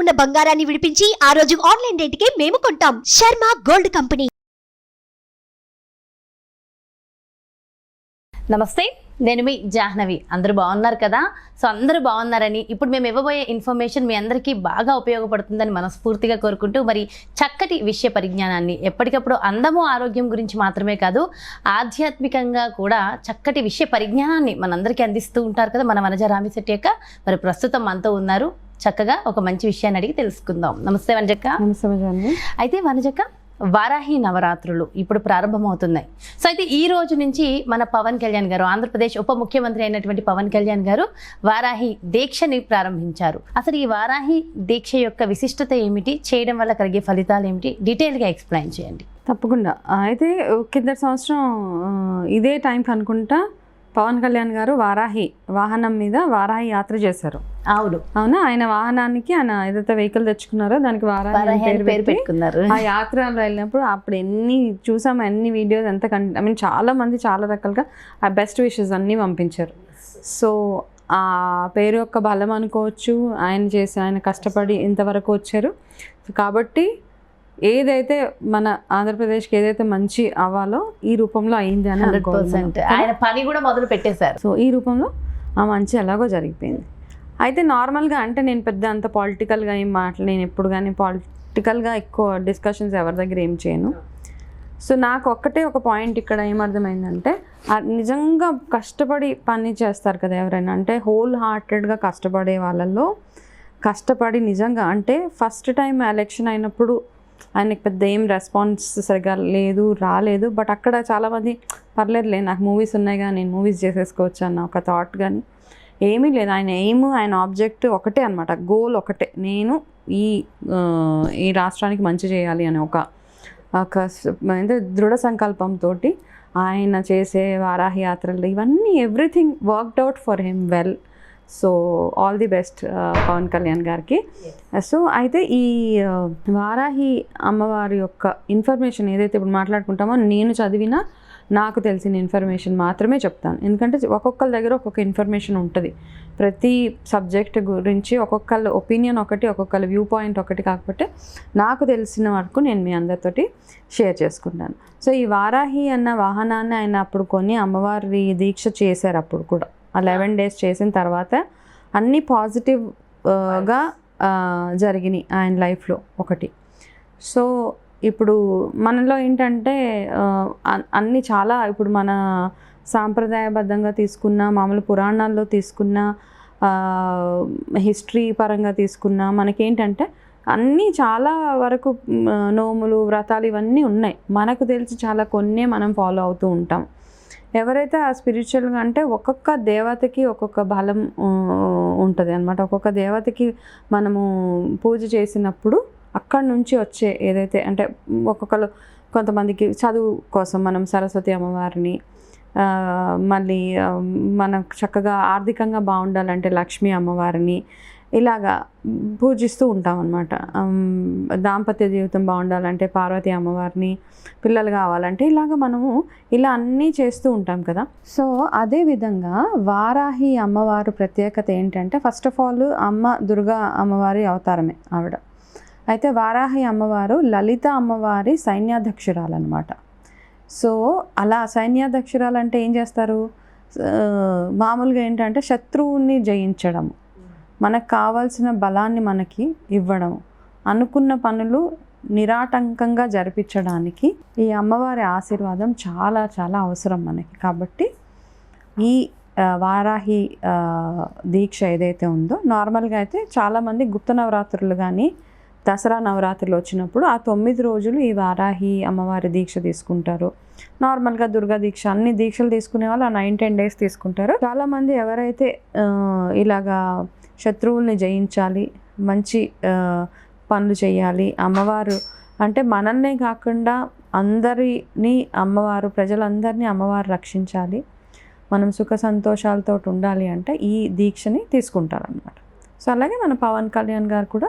ఉన్న బంగారాన్ని విడిపించి ఆ రోజు ఆన్లైన్ రేటుకే మేము కొంటాం. Sharma gold company. నమస్తే నేను మీ జాహ్నవి. అందరూ బాగున్నారు కదా? సో అందరూ బాగున్నారని ఇప్పుడు మేము ఇవ్వబోయే ఇన్ఫర్మేషన్ మీ అందరికీ బాగా ఉపయోగపడుతుందని మనస్ఫూర్తిగా కోరుకుంటూ మరి చక్కటి విషయ పరిజ్ఞానాన్ని ఎప్పటికప్పుడు అందము ఆరోగ్యం గురించి మాత్రమే కాదు ఆధ్యాత్మికంగా కూడా చక్కటి విషయ పరిజ్ఞానాన్ని మనందరికీ అందిస్తూ ఉంటారు కదా మన వనజ రామిశెట్టి యొక్క మరి ప్రస్తుతం మనతో ఉన్నారు చక్కగా ఒక మంచి విషయాన్ని అడిగి తెలుసుకుందాం. నమస్తే వనజక్క. నమస్తే అయితే వనజక వారాహి నవరాత్రులు ఇప్పుడు ప్రారంభమవుతున్నాయి. సో అయితే ఈ రోజు నుంచి మన పవన్ కళ్యాణ్ గారు ఆంధ్రప్రదేశ్ ఉప ముఖ్యమంత్రి అయినటువంటి పవన్ కళ్యాణ్ గారు వారాహి దీక్షని ప్రారంభించారు. అసలు ఈ వారాహి దీక్ష యొక్క విశిష్టత ఏమిటి? చేయడం వల్ల కలిగే ఫలితాలు ఏమిటి? డీటెయిల్గా ఎక్స్ప్లెయిన్ చేయండి. తప్పకుండా. అయితే కింద సంవత్సరం ఇదే టైంకి అనుకుంటా పవన్ కళ్యాణ్ గారు వారాహి వాహనం మీద వారాహి యాత్ర చేశారు. అవును. అవునా? ఆయన వాహనానికి ఆయన ఏదైతే వెహికల్ తెచ్చుకున్నారో దానికి వారాహి పేరు పేరు పెట్టి పెట్టుకున్నారు. ఆ యాత్రలో వెళ్ళినప్పుడు అప్పుడు ఎన్ని చూసాము ఎన్ని వీడియోస్ ఎంత కన్ ఐ మీన్ చాలా మంది చాలా రకాలుగా ఆ బెస్ట్ విషెస్ అన్నీ పంపించారు. సో ఆ పేరు యొక్క బలం అనుకోవచ్చు ఆయన చేసి ఆయన కష్టపడి ఇంతవరకు వచ్చారు. కాబట్టి ఏదైతే మన ఆంధ్రప్రదేశ్కి ఏదైతే మంచి అవ్వాలో ఈ రూపంలో అయింది అని హండ్రెడ్. పర్సెంట్. ఆయన పని కూడా మొదలు పెట్టేశారు. సో ఈ రూపంలో ఆ మంచి ఎలాగో జరిగిపోయింది. అయితే నార్మల్గా అంటే నేను పెద్ద అంత పాలిటికల్గా ఏం మాట్లా నేను ఎప్పుడు కానీ పాలిటికల్గా ఎక్కువ డిస్కషన్స్ ఎవరి దగ్గర ఏం చేయను. సో నాకు ఒక్కటే ఒక పాయింట్ ఇక్కడ ఏమర్థమైందంటే నిజంగా కష్టపడి పని చేస్తారు కదా ఎవరైనా. అంటే హోల్ హార్టెడ్గా కష్టపడే వాళ్ళల్లో కష్టపడి నిజంగా అంటే ఫస్ట్ టైం ఎలక్షన్ అయినప్పుడు ఆయనకి పెద్ద ఏం రెస్పాన్స్ సరిగా లేదు రాలేదు. బట్ అక్కడ చాలామంది పర్లేదులే నాకు మూవీస్ ఉన్నాయి కానీ నేను మూవీస్ చేసేసుకోవచ్చు అన్న ఒక థాట్ కానీ ఏమీ లేదు ఆయన ఎయిమ్ ఆయన ఆబ్జెక్ట్ ఒకటే అనమాట గోల్ ఒకటే. నేను ఈ ఈ రాష్ట్రానికి మంచి చేయాలి అనే ఒక ఒక అంటే దృఢ సంకల్పంతో ఆయన చేసే వారాహి యాత్రలు ఇవన్నీ everything worked out for him well so all the best Pawan Kalyan గారికి. సో అయితే ఈ వారాహి అమ్మవారి యొక్క ఇన్ఫర్మేషన్ ఏదైతే ఇప్పుడు మాట్లాడుకుంటామో నేను చదివిన నాకు తెలిసిన ఇన్ఫర్మేషన్ మాత్రమే చెప్తాను. ఎందుకంటే ఒక్కొక్కరి దగ్గర ఒక్కొక్క ఇన్ఫర్మేషన్ ఉంటుంది. ప్రతి సబ్జెక్ట్ గురించి ఒక్కొక్కళ్ళ ఒపీనియన్ ఒకటి ఒక్కొక్కళ్ళ వ్యూ పాయింట్ ఒకటి కాకపోతే నాకు తెలిసిన వరకు నేను మీ అందరితోటి షేర్ చేసుకుంటాను. సో ఈ వారాహి అన్న వాహనాన్ని ఆయన అప్పుడు కొని అమ్మవారి దీక్ష చేశారు అప్పుడు కూడా. ఆ లెవెన్ డేస్ చేసిన తర్వాత అన్నీ పాజిటివ్గా జరిగినాయి ఆయన లైఫ్లో ఒకటి. సో ఇప్పుడు మనలో ఏంటంటే అన్- అన్ని చాలా ఇప్పుడు మన సాంప్రదాయబద్ధంగా తీసుకున్న మామూలు పురాణాల్లో తీసుకున్న హిస్టరీ పరంగా తీసుకున్న మనకేంటంటే అన్నీ చాలా వరకు నోములు వ్రతాలు ఇవన్నీ ఉన్నాయి. మనకు తెలిసి చాలా కొన్నే మనం ఫాలో అవుతూ ఉంటాం. ఎవరైతే ఆ స్పిరిచువల్గా అంటే ఒక్కొక్క దేవతకి ఒక్కొక్క బలం ఉంటుంది అనమాట ఒక్కొక్క దేవతకి మనము పూజ చేసినప్పుడు అక్కడి నుంచి వచ్చే ఏదైతే అంటే ఒక్కొక్కరు కొంతమందికి చదువు కోసం మనం సరస్వతి అమ్మవారిని మళ్ళీ మనం చక్కగా ఆర్థికంగా బాగుండాలంటే లక్ష్మీ అమ్మవారిని ఇలాగా పూజిస్తూ ఉంటాం అనమాట దాంపత్య జీవితం బాగుండాలంటే పార్వతి అమ్మవారిని పిల్లలు కావాలంటే ఇలాగ మనము ఇలా అన్నీ చేస్తూ ఉంటాం కదా. సో అదే విధంగా వారాహి అమ్మవారు ప్రత్యేకత ఏంటంటే ఫస్ట్ ఆఫ్ ఆల్ అమ్మ దుర్గా అమ్మవారి అవతారమే ఆవిడ. అయితే వారాహి అమ్మవారు లలిత అమ్మవారి సైన్యాధ్యక్షురాలన్నమాట. సో అలా సైన్యాధ్యక్షురాలు అంటే ఏం చేస్తారు? మామూలుగా ఏంటంటే శత్రువుని జయించడం మనకు కావాల్సిన బలాన్ని మనకి ఇవ్వడం. అనుకున్న పనులు నిరాటంకంగా జరిపించడానికి ఈ అమ్మవారి ఆశీర్వాదం చాలా చాలా అవసరం మనకి. కాబట్టి ఈ వారాహి దీక్ష ఏదైతే ఉందో నార్మల్గా అయితే చాలామంది గుప్త నవరాత్రులు కానీ దసరా నవరాత్రులు వచ్చినప్పుడు ఆ తొమ్మిది రోజులు ఈ వారాహి అమ్మవారి దీక్ష తీసుకుంటారు. నార్మల్గా దుర్గా దీక్ష అన్ని దీక్షలు తీసుకునే వాళ్ళు ఆ నైన్ టెన్ డేస్ తీసుకుంటారు. చాలామంది ఎవరైతే ఇలాగా శత్రువుల్ని జయించాలి మంచి పనులు చేయాలి. అమ్మవారు అంటే మనల్నే కాకుండా అందరినీ అమ్మవారు ప్రజలందరినీ అమ్మవారు రక్షించాలి. మనం సుఖ సంతోషాలతో ఉండాలి అంటే ఈ దీక్షని తీసుకుంటారనమాట సో అలాగే మన పవన్ కళ్యాణ్ గారు కూడా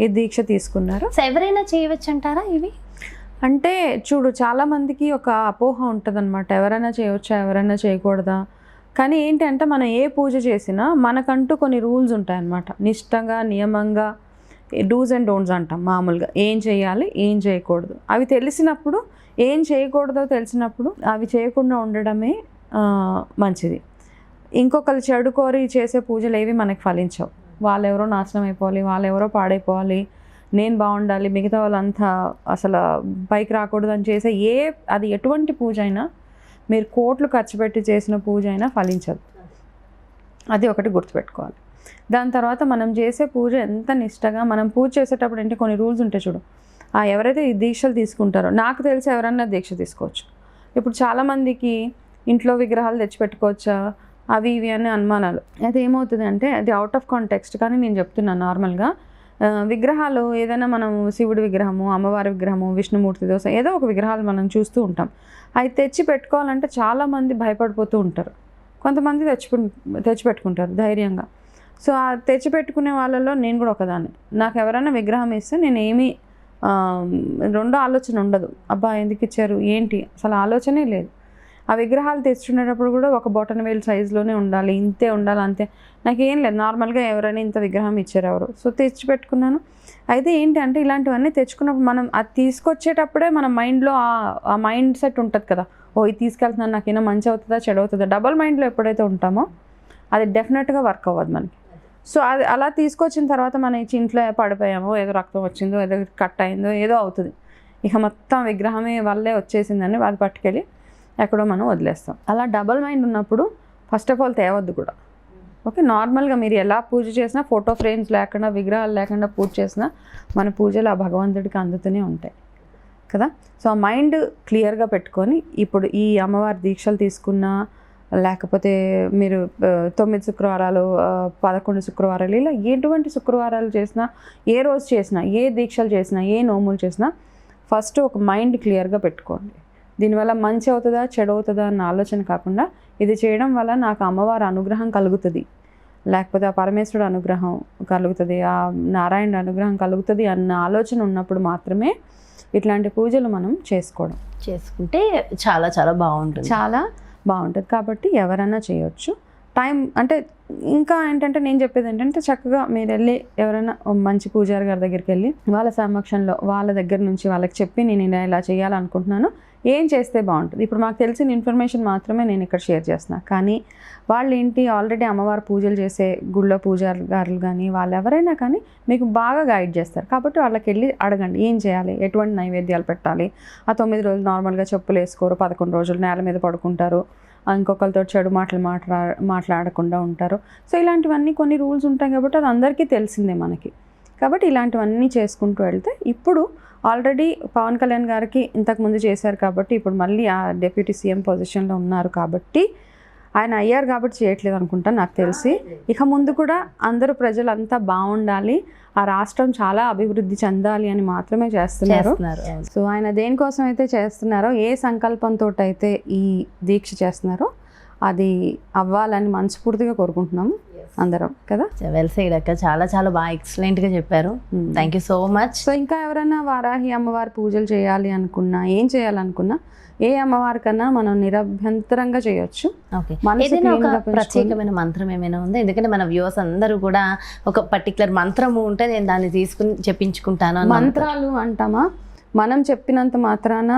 ఈ దీక్ష తీసుకున్నారు. ఎవరైనా చేయవచ్చు అంటారా ఇవి? అంటే చూడు చాలా మందికి ఒక అపోహ ఉంటుందన్నమాట. ఎవరైనా చేయవచ్చా? ఎవరైనా చేయకూడదా? కానీ ఏంటంటే మనం ఏ పూజ చేసినా మనకంటూ కొన్ని రూల్స్ ఉంటాయన్నమాట. నిష్టంగా నియమంగా డూస్ అండ్ డోంట్స్ అంటాం మామూలుగా. ఏం చేయాలి ఏం చేయకూడదు. అవి తెలిసినప్పుడు ఏం చేయకూడదో తెలిసినప్పుడు అవి చేయకుండా ఉండడమే మంచిది. ఇంకొకరు చెడు కోరి చేసే పూజలు ఏవి మనకి ఫలించవు. వాళ్ళెవరో నాశనం అయిపోవాలి వాళ్ళెవరో పాడైపోవాలి నేను బాగుండాలి మిగతా వాళ్ళంతా అసలు పైకి రాకూడదు అని చేసే ఏ అది ఎటువంటి పూజ అయినా మీరు కోట్లు ఖర్చు పెట్టి చేసిన పూజ అయినా ఫలించదు. అది ఒకటి గుర్తుపెట్టుకోవాలి. దాని తర్వాత మనం చేసే పూజ ఎంత నిష్టగా మనం పూజ చేసేటప్పుడు అంటే కొన్ని రూల్స్ ఉంటాయి చూడు. ఆ ఎవరైతే ఈ దీక్షలు తీసుకుంటారో నాకు తెలిసి ఎవరన్నా దీక్ష తీసుకోవచ్చు. ఇప్పుడు చాలామందికి ఇంట్లో విగ్రహాలు తెచ్చిపెట్టుకోవచ్చా? అవి ఇవి అనే అనుమానాలు. అది ఏమవుతుంది అంటే అది అవుట్ ఆఫ్ కాంటెక్స్ట్ కానీ నేను చెప్తున్నాను నార్మల్గా. విగ్రహాలు ఏదైనా మనం శివుడి విగ్రహము అమ్మవారి విగ్రహము విష్ణుమూర్తి దోశ ఏదో ఒక విగ్రహాలు మనం చూస్తూ ఉంటాం. అవి తెచ్చి పెట్టుకోవాలంటే చాలామంది భయపడిపోతూ ఉంటారు. కొంతమంది తెచ్చుకు తెచ్చిపెట్టుకుంటారు ధైర్యంగా. సో ఆ తెచ్చిపెట్టుకునే వాళ్ళలో నేను కూడా ఒకదాన్ని. నాకు ఎవరైనా విగ్రహం ఇస్తే నేను ఏమీ రెండో ఆలోచన ఉండదు. అబ్బా ఎందుకు ఇచ్చారు? ఏంటి? అసలు ఆలోచనే లేదు. ఆ విగ్రహాలు తెచ్చుకునేటప్పుడు కూడా ఒక బొటన్ వేలు సైజులోనే ఉండాలి ఇంతే ఉండాలి అంతే. నాకేం లేదు నార్మల్గా ఎవరైనా ఇంత విగ్రహం ఇచ్చారు ఎవరు. సో తెచ్చి పెట్టుకున్నాను. అయితే ఏంటి అంటే ఇలాంటివన్నీ తెచ్చుకున్నప్పుడు మనం అది తీసుకొచ్చేటప్పుడే మన మైండ్లో ఆ మైండ్ సెట్ ఉంటుంది కదా. ఓ ఇది తీసుకెళ్తున్నాను నాకేనా మంచి అవుతుందా చెడు అవుతుందా? డబల్ మైండ్లో ఎప్పుడైతే ఉంటామో అది డెఫినెట్గా వర్క్ అవ్వదు మనకి. సో అది అలా తీసుకొచ్చిన తర్వాత మన ఇచ్చి ఇంట్లో పడిపోయామో ఏదో రక్తం వచ్చిందో ఏదో కట్ అయిందో ఏదో అవుతుంది. ఇక మొత్తం విగ్రహమే వల్లే వచ్చేసిందని అది పట్టుకెళ్ళి ఎక్కడో మనం వదిలేస్తాం. అలా డబల్ మైండ్ ఉన్నప్పుడు ఫస్ట్ ఆఫ్ ఆల్ తేవద్దు కూడా. ఓకే నార్మల్గా మీరు ఎలా పూజ చేసినా ఫోటో ఫ్రేమ్స్ లేకుండా విగ్రహాలు లేకుండా పూజ చేసినా మన పూజలు ఆ భగవంతుడికి అందుతూనే ఉంటాయి. కదా? సో ఆ మైండ్ క్లియర్గా పెట్టుకొని ఇప్పుడు ఈ అమ్మవారి దీక్షలు తీసుకున్నా లేకపోతే మీరు తొమ్మిది శుక్రవారాలు పదకొండు శుక్రవారాలు ఇలా ఎటువంటి శుక్రవారాలు చేసినా ఏ రోజు చేసినా ఏ దీక్షలు చేసినా ఏ నోములు చేసినా ఫస్ట్ ఒక మైండ్ క్లియర్గా పెట్టుకోండి. దీనివల్ల మంచి అవుతుందా చెడు అవుతుందా అన్న ఆలోచన కాకుండా ఇది చేయడం వల్ల నాకు అమ్మవారి అనుగ్రహం కలుగుతుంది. లేకపోతే ఆ పరమేశ్వరుడు అనుగ్రహం కలుగుతుంది ఆ నారాయణుడు అనుగ్రహం కలుగుతుంది అన్న ఆలోచన ఉన్నప్పుడు మాత్రమే ఇట్లాంటి పూజలు మనం చేసుకోవడం. చేసుకుంటే చాలా చాలా బాగుంటుంది. చాలా బాగుంటుంది. కాబట్టి ఎవరైనా చేయొచ్చు. టైం అంటే ఇంకా ఏంటంటే నేను చెప్పేది ఏంటంటే చక్కగా మీరు వెళ్ళి ఎవరైనా మంచి పూజారి గారి దగ్గరికి వెళ్ళి వాళ్ళ సమక్షంలో వాళ్ళ దగ్గర నుంచి వాళ్ళకి చెప్పి నేను ఇలా ఇలా చేయాలనుకుంటున్నాను. ఏం చేస్తే బాగుంటుంది? ఇప్పుడు మాకు తెలిసిన ఇన్ఫర్మేషన్ మాత్రమే నేను ఇక్కడ షేర్ చేస్తున్నా. కానీ వాళ్ళు ఏంటి ఆల్రెడీ అమ్మవారు పూజలు చేసే గుళ్ళో పూజారి గారులు కానీ వాళ్ళు ఎవరైనా కానీ మీకు బాగా గైడ్ చేస్తారు. కాబట్టి వాళ్ళకి వెళ్ళి అడగండి ఏం చేయాలి ఎటువంటి నైవేద్యాలు పెట్టాలి? ఆ తొమ్మిది రోజులు నార్మల్గా చెప్పులు వేసుకోరు పదకొండు రోజులు నేల మీద పడుకుంటారు ఇంకొకరితో చెడు మాటలు మాట్లా మాట్లాడకుండా ఉంటారు. సో ఇలాంటివన్నీ కొన్ని రూల్స్ ఉంటాయి కాబట్టి అది అందరికీ తెలిసిందే మనకి. కాబట్టి ఇలాంటివన్నీ చేసుకుంటూ వెళ్తే ఇప్పుడు ఆల్రెడీ పవన్ కళ్యాణ్ గారికి ఇంతకుముందు చేశారు కాబట్టి ఇప్పుడు మళ్ళీ ఆ డెప్యూటీ సీఎం పొజిషన్లో ఉన్నారు కాబట్టి ఆయన అయ్యారు కాబట్టి చేయట్లేదు అనుకుంటా నాకు తెలిసి. ఇక ముందు కూడా అందరూ ప్రజలంతా బాగుండాలి ఆ రాష్ట్రం చాలా అభివృద్ధి చెందాలి అని మాత్రమే చేస్తున్నారు. సో ఆయన దేనికోసం అయితే చేస్తున్నారో ఏ సంకల్పంతో అయితే ఈ దీక్ష చేస్తున్నారో అది అవ్వాలని మనస్ఫూర్తిగా కోరుకుంటున్నాము. అందరం కదా? వెల్ సైడ్ అక్క చాలా చాలా బాగా ఎక్సలెంట్గా చెప్పారు. Thank you so much so ఇంకా ఎవరైనా వారాహి అమ్మవారి పూజలు చేయాలి అనుకున్నా ఏం చేయాలనుకున్నా ఏ అమ్మవారి కన్నా మనం నిరభ్యంతరంగా చేయొచ్చు. ఏదైనా ఒక ప్రత్యేకమైన మంత్రం ఏమైనా ఉందా? ఎందుకంటే మన వ్యూవర్స్ అందరూ కూడా ఒక పర్టికులర్ మంత్రము ఉంటే నేను దాన్ని తీసుకుని చెప్పించుకుంటాను మంత్రాలు అంటామా? మనం చెప్పినంత మాత్రాన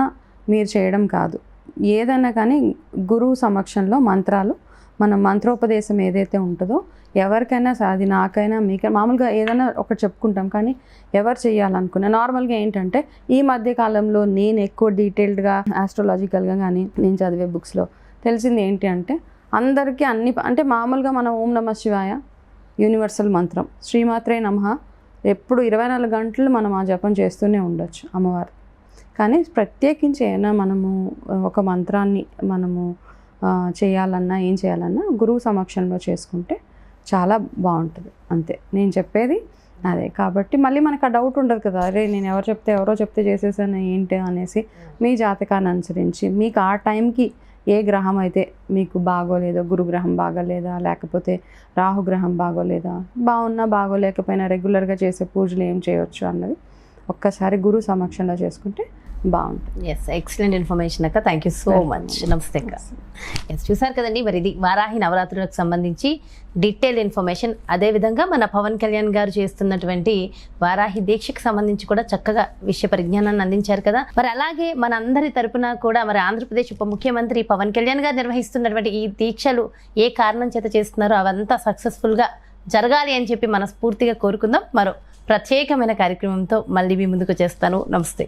మీరు చేయడం కాదు. ఏదైనా కానీ గురువు సమక్షంలో మంత్రాలు మన మంత్రోపదేశం ఏదైతే ఉంటుందో ఎవరికైనా అది నాకైనా మీకైనా మామూలుగా ఏదైనా ఒకటి చెప్పుకుంటాం. కానీ ఎవరు చేయాలనుకున్నా నార్మల్గా ఏంటంటే ఈ మధ్య కాలంలో నేను ఎక్కువ డీటెయిల్డ్గా ఆస్ట్రాలజికల్గా కానీ నేను చదివే బుక్స్లో తెలిసింది ఏంటి అంటే అందరికీ అన్ని అంటే మామూలుగా మనం ఓం నమ శివాయ యూనివర్సల్ మంత్రం శ్రీమాత్రే నమ ఎప్పుడు ఇరవై నాలుగు గంటలు మనం ఆ జపం చేస్తూనే ఉండొచ్చు అమ్మవారు. కానీ ప్రత్యేకించి ఏమైనా మనము ఒక మంత్రాన్ని మనము చేయాలన్నా ఏం చేయాలన్నా గురువు సమక్షంలో చేసుకుంటే చాలా బాగుంటుంది. అంతే. నేను చెప్పేది అదే. కాబట్టి మళ్ళీ మనకు ఆ డౌట్ ఉండదు కదా. అరే నేను ఎవరు చెప్తే ఎవరో చెప్తే చేసేసాను ఏంటి అనేసి మీ జాతకాన్ని అనుసరించి మీకు ఆ టైంకి ఏ గ్రహం అయితే మీకు బాగోలేదో గురుగ్రహం బాగోలేదా లేకపోతే రాహుగ్రహం బాగోలేదా బాగున్నా బాగోలేకపోయినా రెగ్యులర్గా చేసే పూజలు ఏం చేయొచ్చు అన్నది ఒక్కసారి గురు సమక్షంలో చేసుకుంటే బాగుంటుంది. ఎస్ ఎక్సలెంట్ ఇన్ఫర్మేషన్ అక్క. Thank you so. మచ్ నమస్తే అక్క. ఎస్ చూసారు కదండి మరి ఇది వారాహి నవరాత్రులకు సంబంధించి డీటెయిల్ ఇన్ఫర్మేషన్ అదేవిధంగా మన పవన్ కళ్యాణ్ గారు చేస్తున్నటువంటి వారాహి దీక్షకు సంబంధించి కూడా చక్కగా విషయ పరిజ్ఞానాన్ని అందించారు కదా. మరి అలాగే మన అందరి తరపున కూడా మరి ఆంధ్రప్రదేశ్ ఉప ముఖ్యమంత్రి పవన్ కళ్యాణ్ గారు నిర్వహిస్తున్నటువంటి ఈ దీక్షలు ఏ కారణం చేత చేస్తున్నారో అవంతా సక్సెస్ఫుల్గా జరగాలి అని చెప్పి మనస్ఫూర్తిగా కోరుకుందాం. మరో ప్రత్యేకమైన కార్యక్రమంతో మళ్ళీ మీ ముందుకు చేస్తాను. నమస్తే.